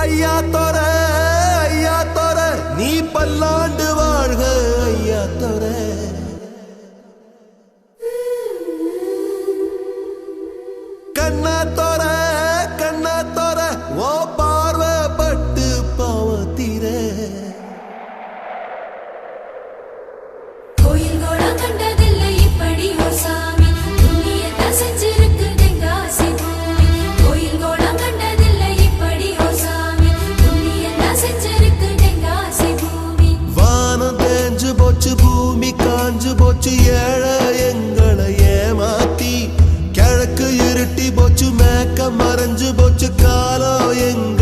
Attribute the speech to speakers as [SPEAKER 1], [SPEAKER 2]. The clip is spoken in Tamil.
[SPEAKER 1] ஐயா தொர ஐயா தொர நீ பல்லாண்டு வாழ்க ஐயா தொர போச்சு பூமி காஞ்சு போச்சு ஏழை எங்களை ஏமாத்தி. கிழக்கு இருட்டி போச்சு மேக்க மறைஞ்சு போச்சு காலம் எங்க